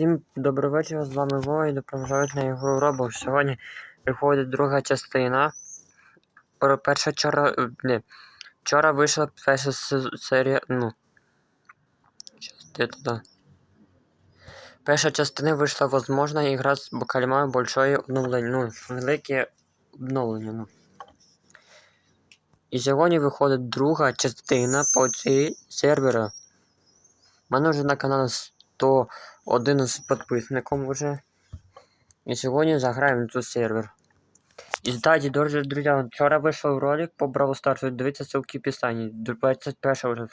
Всім добрий вечір, з вами Вова і допомагають на ігру Roblox. Сьогодні виходить друга частина. Перша вчора. Не. Вчора вийшла перша се- серія. Ну. Туди? Перша частина вийшла возможна ігра з кальмою большої обновлення. Ну, велике обновлення. Ну. І сьогодні виходить друга частина по цій сервера. У мене вже на каналі 111 підписників вже. І сьогодні заграємо цей сервер. І кстати, друзі, друзі, вчора вийшов ролик по Бравл Старсу. Дивіться ссылки в описанні. 21 вже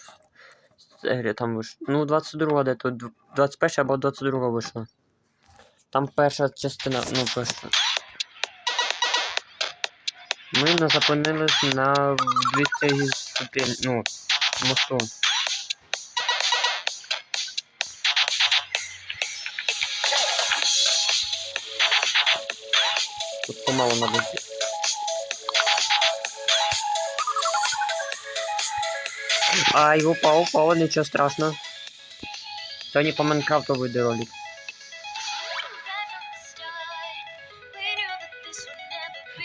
серія там вийшла. Ну, 22 де тут. 21 або 22 вийшла. Там перша частина, ну перша. Ми не зупинились на 200 ступень, ну, мосту. Тут помалу надо йти. Ай, упал, упал, ничего страшного. То не по Майнкрафту выйдет ролик.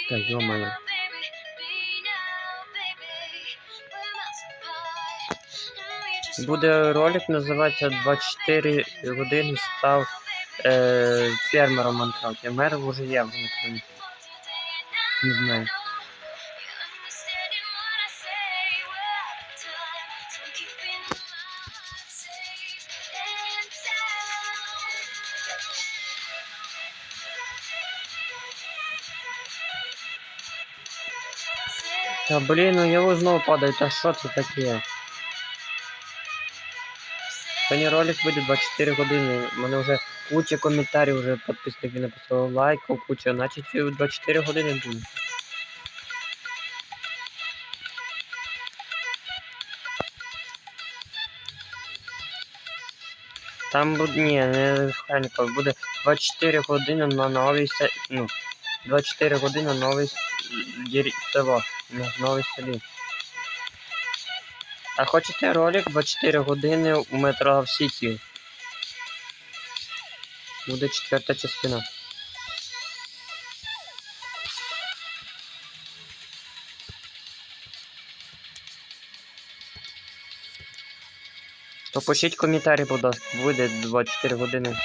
Да ё-моё. Буде ролик, називається 24 години став е, фермером в Майнкрафті. Мер вже є вже на Не знаю. Та блін, ну я знову падаю, та що це таке? Сьогодні ролик вийде 24 години. Мене вже куча коментарів, вже підписники написали лайків, куча, значить ці 24 години буде. Там буде, ні, не Хенков, буде 24 години на новій се... ну, 24 години на новій село, на новій селі. А хочете ролик 24 години у метро в Сіті? Буде четверта частина. То пишіть коментарі, будь ласка, буде 24 години.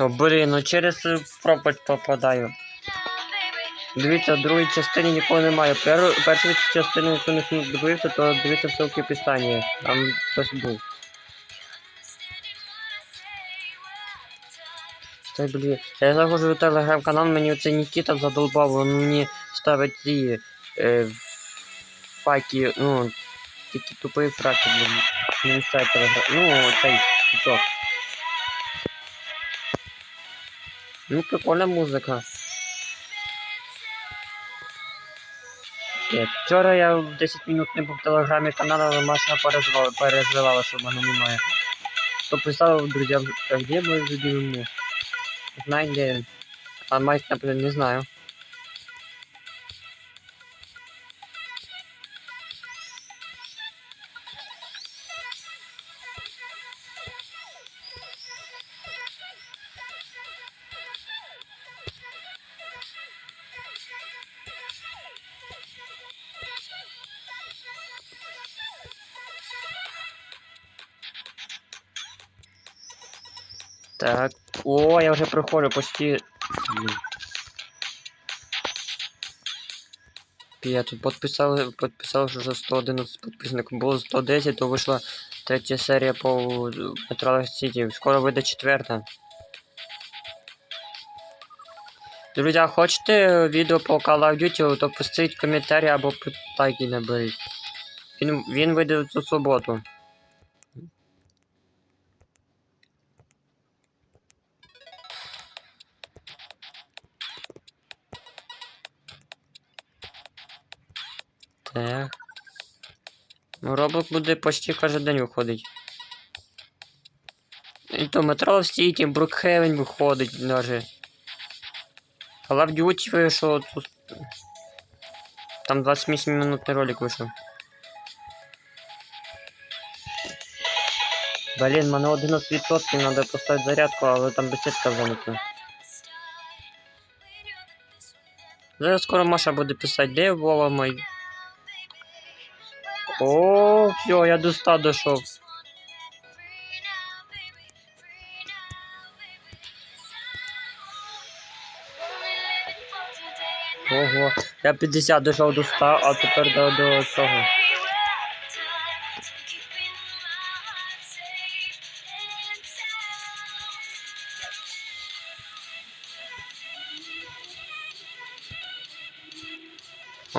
То блін, ну через пропасть попадаю. Дивіться, в другій частині нікого немає. Першу, першу частину, якщо не дивився, то дивіться ссылки в описанні. Там хтось був. Та блін. Я заходжу в телеграм-канал, мені оцей Нікіта задолбав, він мені ставить ці е, факи, ну, такі тупі фраки, блін. Не місця телеграм. Ну, цей тікток. Ну, прикольна музика. Так, Вчора я в 10 минут не був в телеграмі каналу, але Маша переживала, переживала, що в мене немає. То представил друзям, а где мой любимый муж? Знай, где. А Майк, например, не знаю. Я вже проходжу почти. Я тут підписав, підписав, що вже 111 підписників. Було 110, то вийшла третя серія по Metroid City. Скоро вийде четверта. Друзі, хочете відео по Call of Duty, то пустіть коментарі або лайки наберіть. Він, він вийде цю суботу. Так. Ну, Робок буде почти кожен день виходить. І то Метро Сіті, Брукхевен виходить даже. Call of Duty вийшов тут. Там 28 минутний ролик вийшов. Блін, в мене 11% треба поставити зарядку, але там беседка занята. Зараз скоро Маша буде писати, де Вова мой. О, все, я до 100 дошов. Ого, я 50 дошов до 100, а тепер до, до цього.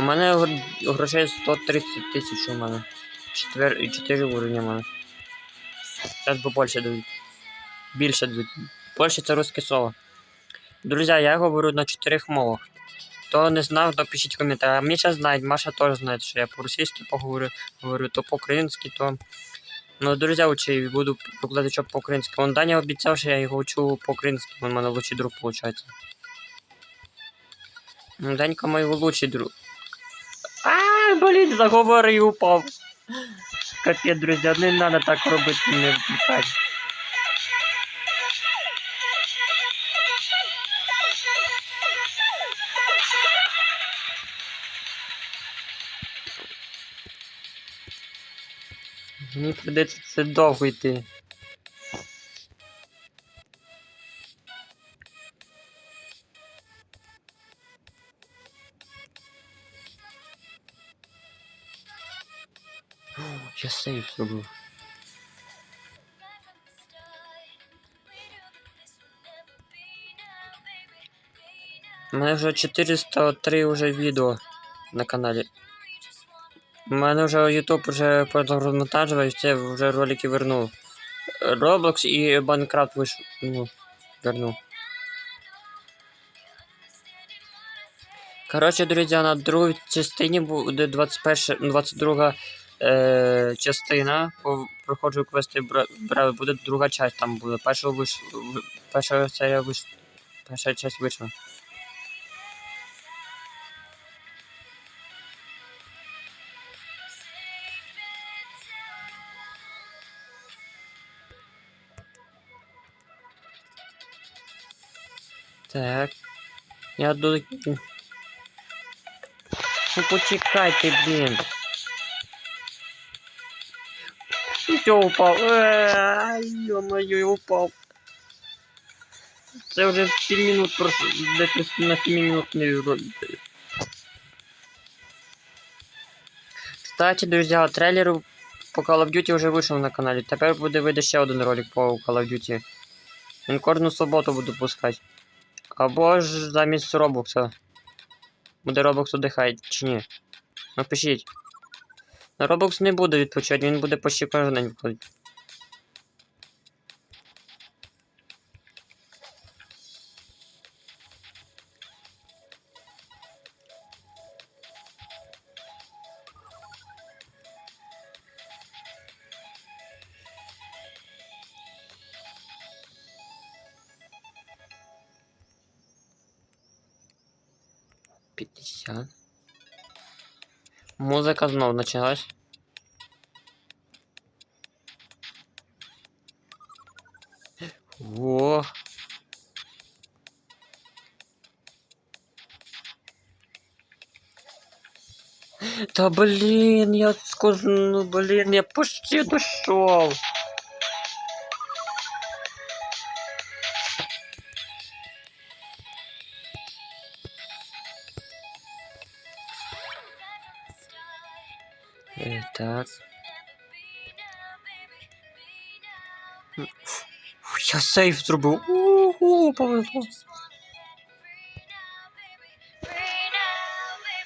У мене грошей 130 тисяч у мене. Четвер... і 4 уровня у мене. Зараз би більше дають. Більше дають. Більше це русське слово. Друзі, я говорю на чотирьох мовах. Хто не знав, то пишіть в коментарях. Міша знає, Маша теж знає, що я по-російськи поговорю, говорю, то по-українськи, то. Ну, друзі, учи, буду викладачом по-українськи. Вон Даня обіцяв, що я його учу по-українськи, він мене лучший друг, виходить. Данька мій лучший друг. А, блін, заговори і упав. Капець, друзі, не треба так робити, не втікати. Мені прийдеться це довго йти. Я сейф зробив. У мене вже 403 вже відео на каналі. У мене вже YouTube вже розмонтажував, і це вже ролики вернув. Roblox і Minecraft вийшов. Ну, вернув. Коротше, друзі, на другій частині буде 21, 22 е, частина. Проходжу квести, бра, буде друга часть там буде. Перша виш, перша серія виш, перша часть вийшла. Так. Я до. Ну почекайте, блін. Все упав. Ай, Ё-моё, упав. Це вже 7 минут пройшло. Десь на 7 минут не ролик. Кстати, друзья, трейлер по Call of Duty вже вийшов на каналі. Тепер буде вийде ще один ролик по Call of Duty. Він кожну суботу буду пускати. Або ж замість Робокса. Буде Roblox одихай, чи ні? Напишіть. Roblox не буде відпочивати, він буде почти кожен день виходити. Музика знов почалась. Во. Да блин, я ну блин, я почти дошел. Так. Я сейф зробив. Ууу, повезло.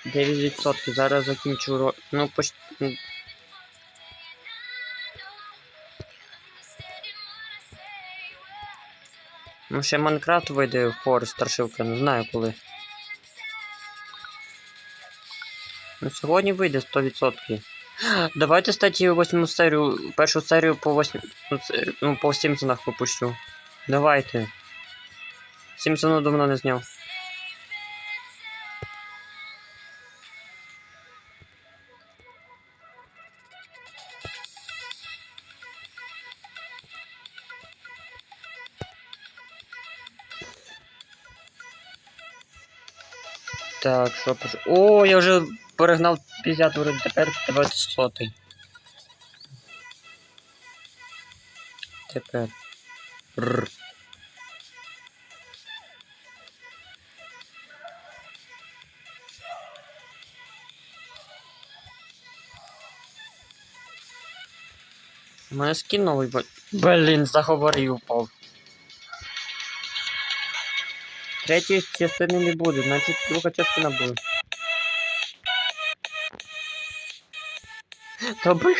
9%. Зараз закінчу ро... Ну, почти. ну. Ще Майнкрафт вийде хор страшилка, не знаю коли. Ну, сьогодні вийде 100%. Давайте, кстати, восьму серію, першу серію по восьмі, ну, ну, по Сімпсонах випущу. Давайте. Сімпсону давно не зняв. Так, що пишу? О, я вже перегнав 50 уровень, тепер давайте сотий. Тепер. Рр. У мене скін новий. Блін, заговорив упав. Третьої частини не буде, значить друга частина буде. Та блін,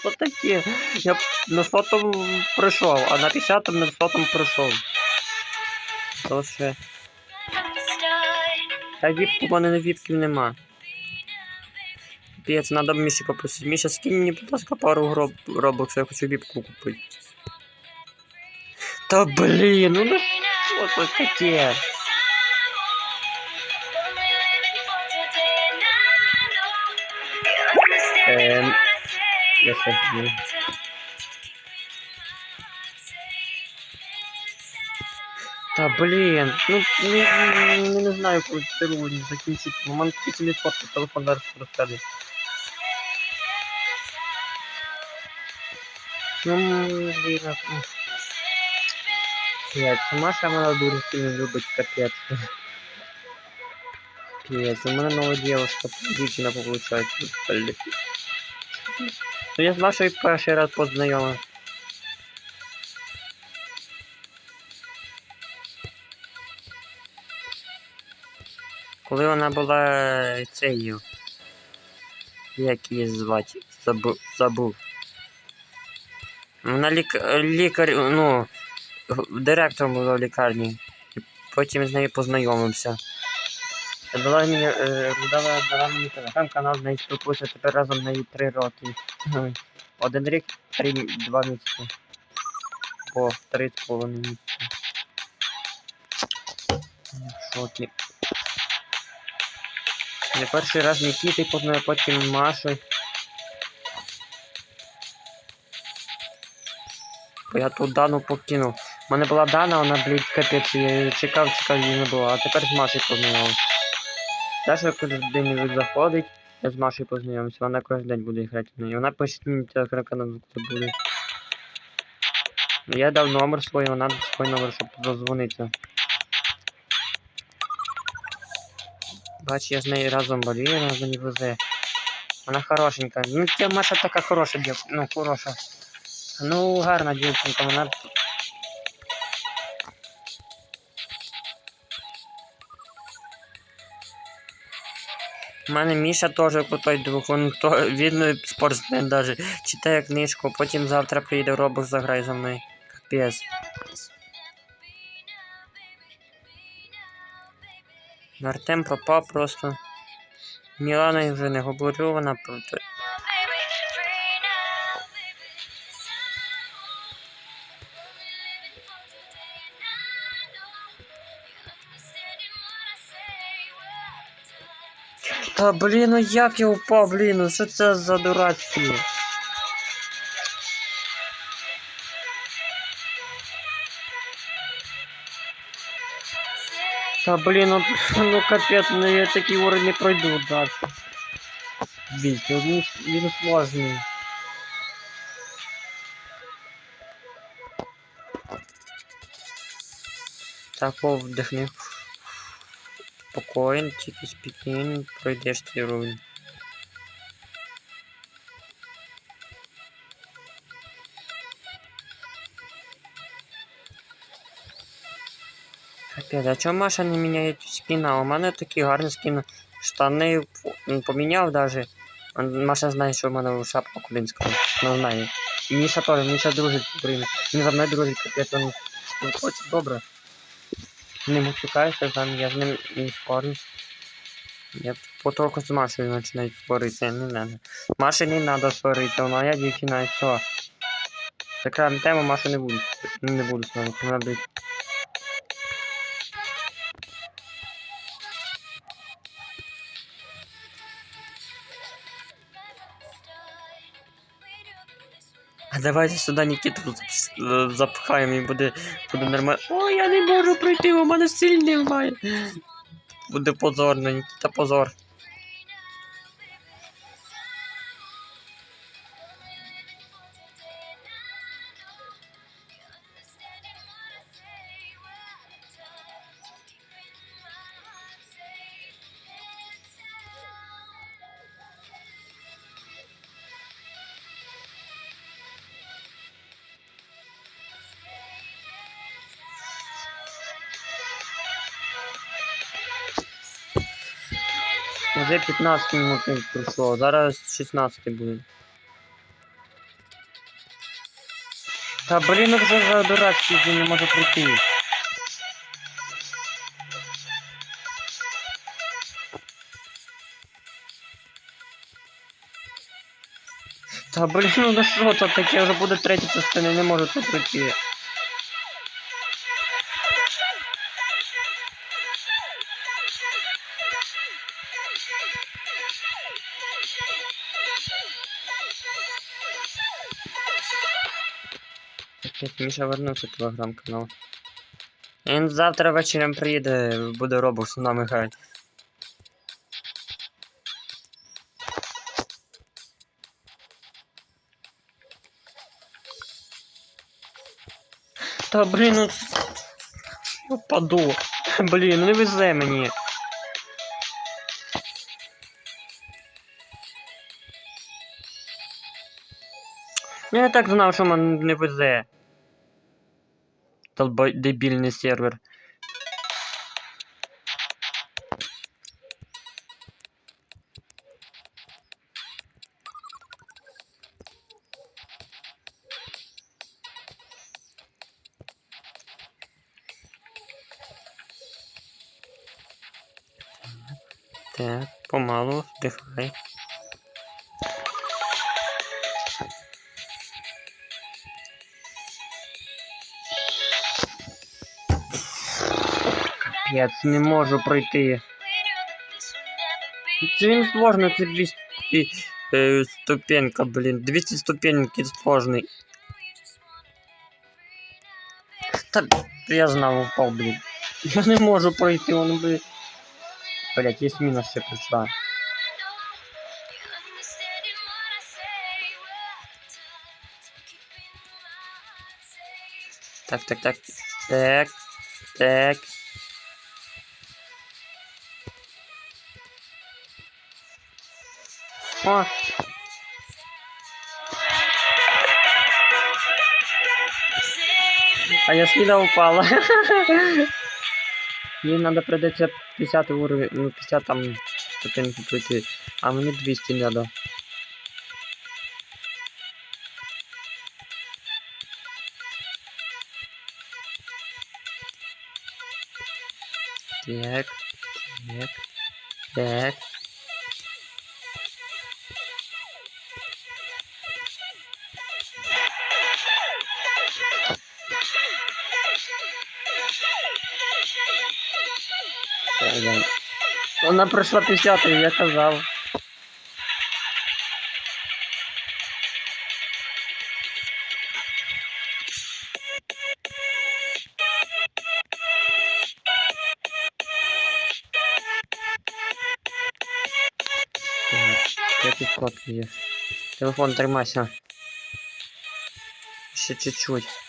що таке? Я б на сотому пройшов, а на 50-му на сотому пройшов. То ще. Та віпку в мене на віпків нема. Піць, надо Міші попросити. Міша, скинь мені, будь ласка, пару гроб... робоксів, я хочу віпку купити. Та блін, ну ну що це таке? Ем, я щас буду. Та блін, ну не, не, не знаю, коли цього закінчити. У мене 8% телефон зараз розкаже. Ну, блін, ну. Блядь, Маша мене дуже сильно любить, капець. Пиздец, у мене нова девушка, дівчина получається, блядь. Ну я з Машою перший раз познайомив. Коли вона була цією. Як її звати? Забув. забув. Вона лік... лікар, ну, директором була в лікарні. Потім з нею познайомився. Дала мені, е, дала, дала мені телеграм-канал, з нею спілкуюся тепер разом з нею три роки. Один рік, три, мі- два місяці. О, три з половиною місяці. Шокі. Я перший раз Нікіти познаю, потім Машу. Бо я тут Дану покинув. У мене була Дана, вона, блядь, капець, я чекав, чекав, її не було, а тепер з Машею познайомився. Даша кожен день заходить, я з Машею познайомився, вона кожен день буде грати в неї. Вона пише мені телеграм-канал, коли буде. Я дав номер свій, вона дав свій номер, щоб дозвонитися. Бач, я з нею разом болію, разом не везе. Вона хорошенька. Ну, ця Маша така хороша дів... ну, хороша. Ну, гарна дівчинка, вона. У мене Міша теж крутой друг, він то він спортсмен даже. Читає книжку, потім завтра приїде в робот заграє за мною. Капець. Артем пропав просто. Мілана я вже не говорю, вона Та блін, ну як я упав, блін, ну що це за дурацькі? Та блін, ну, ну капець, ну я такий уровень не пройду, да. Блін, він, він сложний. Так, о, Спокоен, тільки спокійно, пройдеш цей уровень. Капець, а чому Маша не міняє скіна? У мене такі гарні скіни. Штани поміняв даже. Маша знає, що в мене шапка кубинська. Вона знає. Міша теж, Міша дружить Україною. Він за мною дружить, капець, він спілкується добре. Не мучукаюся з там я з ним не спорю. Я потроху з Машею починаю сваритися, не надо. Маші не надо сваритися, вона я дівчина і все. Така тема Машу не буду. Не буду сварити, вона давайте сюди Нікіту запхаємо і буде, буде нормально. О, я не можу пройти, у мене сильний немає. Буде позорно, Нікіта позор. Вже 15 минут пройшло, зараз 16 буде. Та блін, ну вже за дурацький він не може прийти. Та блін, ну ну що це таке, вже буде третя частина, не можу це пройти. Міша вернувся в телеграм-канал. Він завтра вечором приїде, буде Roblox з нами грати. Та блін, ну... Я паду. Блін, не везе мені. Я так знав, що мене не везе. Толбо... дебільний сервер. Так, помалу, вдихай. Капець, не можу пройти. Це він сложно, це 200 е, ступенька, блін. 200 ступеньки сложний. Та я знав, упав, блін. Я не можу пройти, он, блін. Блять, є міна ще прийшла. Так, так, так. Так. Так. О. А я сліда упала. Їй надо придеться 50 уровень, ну 50 там ступеньки пройти. А мені 200 надо. Так, так, так. Вона пройшла 50, я казав. 500 є. Телефон тримайся. Ще чуть-чуть.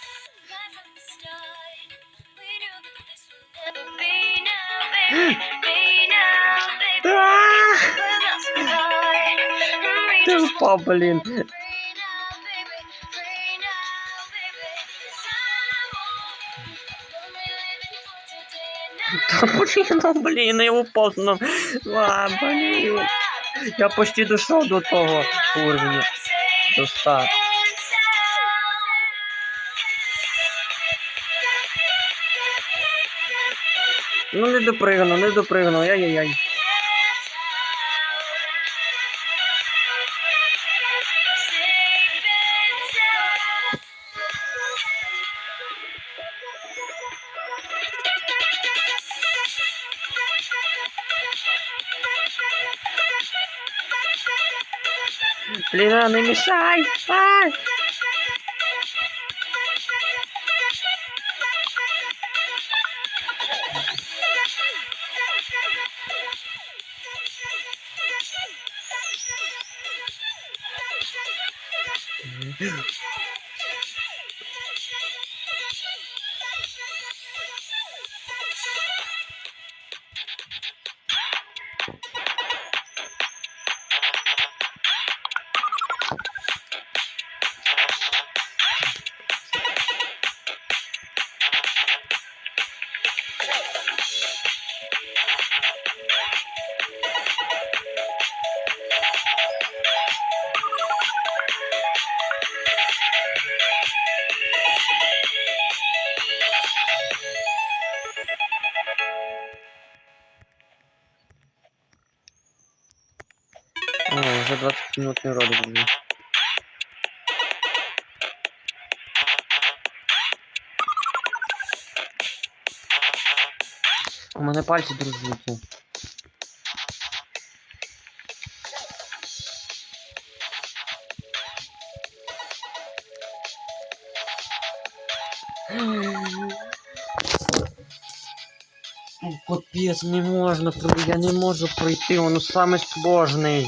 Ти впав, блін. Та блін, ну блін, я упав ну. А, блін. Я почти дійшов до того уровня. До 100. Ну не допригнув, не допригнув, яй-яй-яй. Блін, не мішай! Ай! Вже 20 минутний ролик буде. У мене пальці дружуться. Ну, Капець, не можна, пройти, я не можу пройти, воно саме сложний.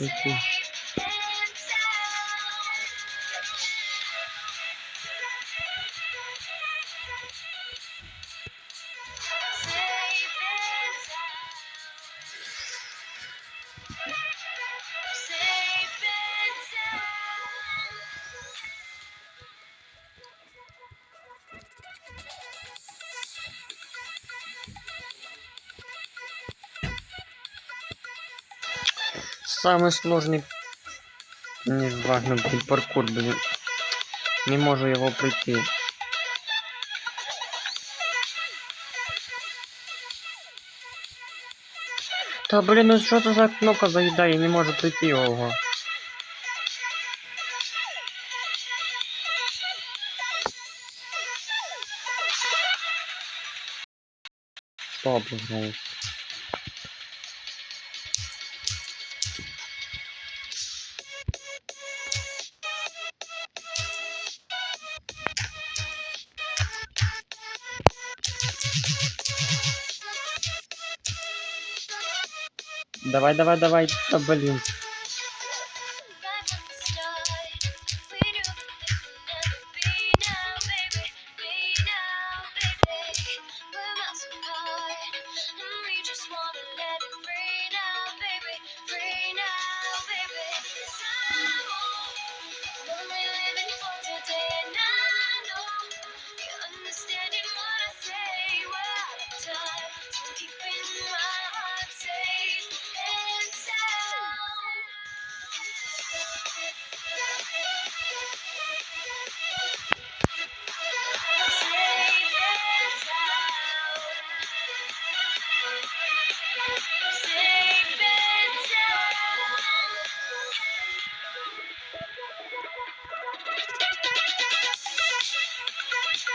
Не можна Самый сложный не важно блин, паркур, блин. Не можу його пройти. Та блін, ну що це за кнопка заїдає, не можу пройти його. Стоп, знову. Давай, давай, давай. Да блін.